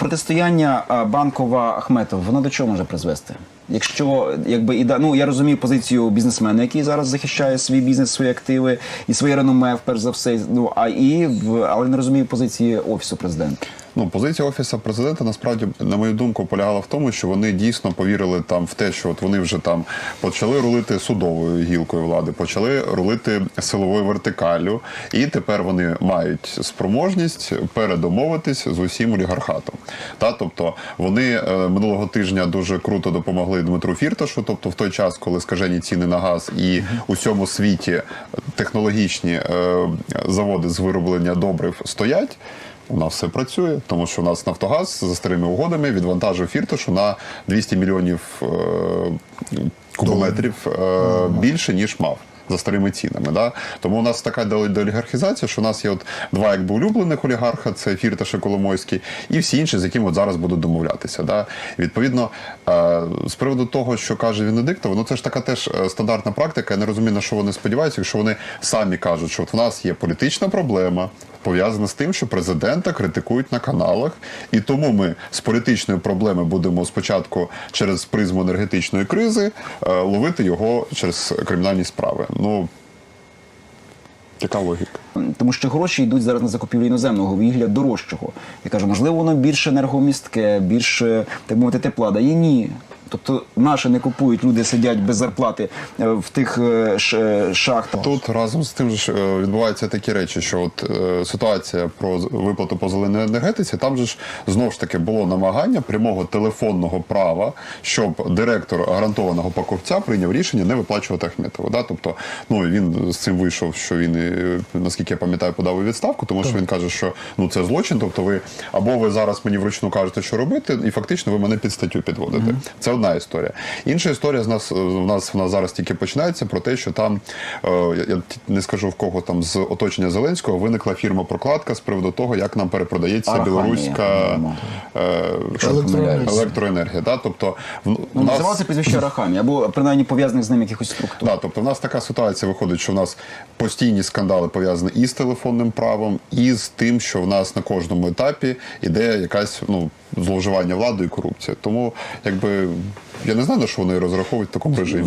Протистояння банкова Ахметов, воно до чого може призвести? Якщо якби і ну я розумію позицію бізнесмена, який зараз захищає свій бізнес, свої активи і своє реноме, перш за все. Ну а і в але не розумію позиції офісу президента. Ну, позиція офісу президента насправді, на мою думку, полягала в тому, що вони дійсно повірили там в те, що от вони вже там почали рулити судовою гілкою влади, почали рулити силовою вертикаллю, і тепер вони мають спроможність передомовитись з усім олігархатом. Та тобто вони е, минулого тижня дуже круто допомогли Дмитру Фірташу. Тобто, в той час, коли скажені ціни на газ і у всьому світі технологічні е, заводи з вироблення добрив стоять. У нас все працює, тому що у нас Нафтогаз за старими угодами відвантажив фірташу на 200 мільйонів е, кубометрів е, більше ніж мав. За старими цінами, да тому у нас така де- деолігархізація, що у нас є от два якби улюблених олігарха: це Фірташ і Коломойський, і всі інші, з якими зараз будуть домовлятися. Да? Відповідно, е, з приводу того, що каже Венедиктов, ну це ж така теж е, стандартна практика. Я не розумію, на що вони сподіваються, якщо вони самі кажуть, що от в нас є політична проблема. Пов'язана з тим, що президента критикують на каналах, і тому ми з політичної проблеми будемо спочатку через призму енергетичної кризи е, ловити його через кримінальні справи. Ну така логіка. Тому що гроші йдуть зараз на закупівлю іноземного вугілля дорожчого. Я кажу, можливо, воно більш енергомістке, більш е, так мовити, тепла дає. Ні. Тобто наші не купують, люди сидять без зарплати е, в тих е, е, шахтах. Тут разом з тим ж відбуваються такі речі, що от ситуація про виплату по зеленій енергетиці, там же ж знов ж таки було намагання прямого телефонного права, щоб директор гарантованого покупця прийняв рішення не виплачувати Ахметову. Да? Тобто, ну він з цим вийшов, що він, наскільки я пам'ятаю, подав у відставку, тому що він каже, що ну це злочин. Тобто, ви або ви зараз мені вручну кажете, що робити, і фактично ви мене під статтю підводите. Це одна історія. Інша історія з нас в нас вона зараз тільки починається про те, що там е, я, не скажу в кого там з оточення Зеленського виникла фірма прокладка з приводу того, як нам перепродається Арахамія, білоруська е, Електроенергія. електроенергія. Да? Тобто в, Ну, в нас називалося прізвище Рахамі, або принаймні пов'язаних з ним якихось структур. Да, тобто в нас така ситуація виходить, що в нас постійні скандали пов'язані і з телефонним правом, і з тим, що в нас на кожному етапі іде якась ну зловживання владою і корупція. Тому якби я не знаю, на що вони розраховують в такому режимі.